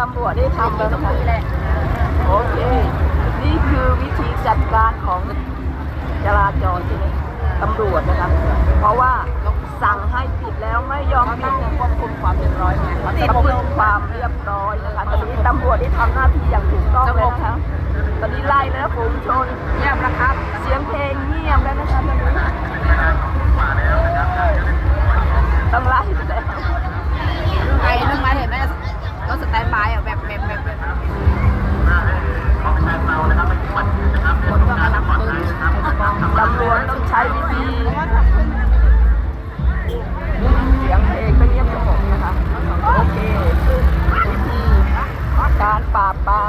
ตำรวจได้ทำแล้วค่ะโอเค นี่คือวิธีจัดการของจราจรที่นี่ตำรวจนะคะเพราะว่าสั่งให้ปิดแล้วไม่ยอมปิดควบคุมความเรียบร้อยไงควบคุมความเรียบร้อยนะคะตอนนี้ตำรวจได้ทำหน้าที่อย่างถูกต้องแล้วค่ะตอนนี้ไล่แล้วฝูงชนเงียบนะครับ เสียงเพลงเงียบแล้วนะคะตอนนี้ต้องไล่แล้วไปทำไมเห็นไหม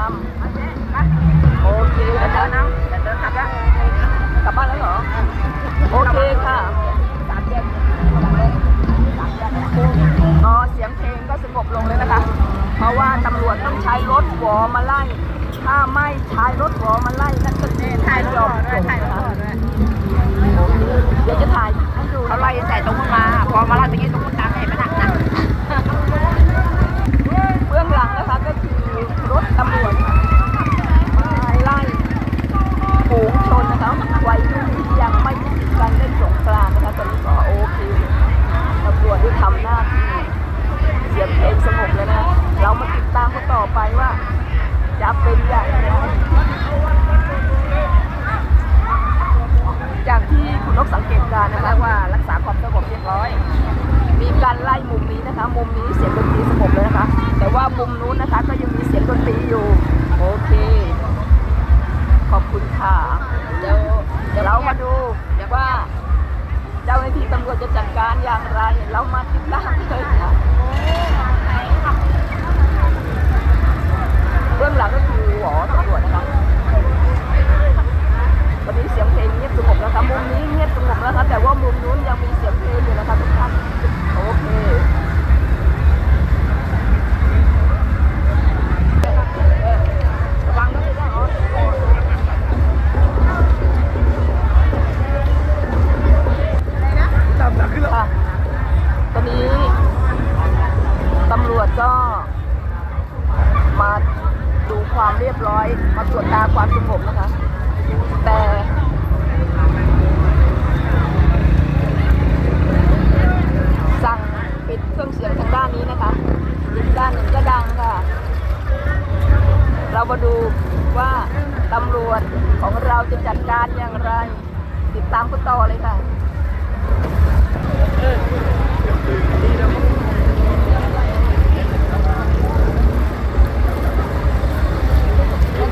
ามโอเคแล้วนะกลับแล้วกลับบ้านแล้วเหรอ โอเคค่ะสามเดืนสามเดือนก็เสียงเพลงก็สงบลงเลยนะคะ เพราะว่าตำรวจต้องใช้รถหัวมาไล่ ถ้าไม่ใช้รถหัวมาไล่นั่นก็จะไม่ยอมจบนะคะเดี๋ยวจะถ่ายเขาไล่แต่ตรงมา พอมาไล่ตะกี้ ยกว่ารักษาความสงบเรียบร้อย มีการไล่มุมนี้นะคะ มุมนี้เสียงดนตรีสงบเลยนะคะ แต่ว่ามุมนู้นนะคะก็ยังมีเสียงดนตรีอยู่ โอเค ขอบคุณค่ะ เดี๋ยวเดี๋ยวเรามาดูว่าเจ้าหน้าที่ตำรวจจะจัดการอย่างไร เรามาติดตาม ความเรียบร้อยมาตรวจตาความสงบนะคะ แต่สั่งปิดเครื่องเสียงทางด้านนี้นะคะอีกด้านหนึ่งก็ดังค่ะ เรามาดูว่าตำรวจของเราจะจัดการอย่างไร ติดตามกันต่อเลยค่ะ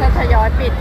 จะทยอยปิด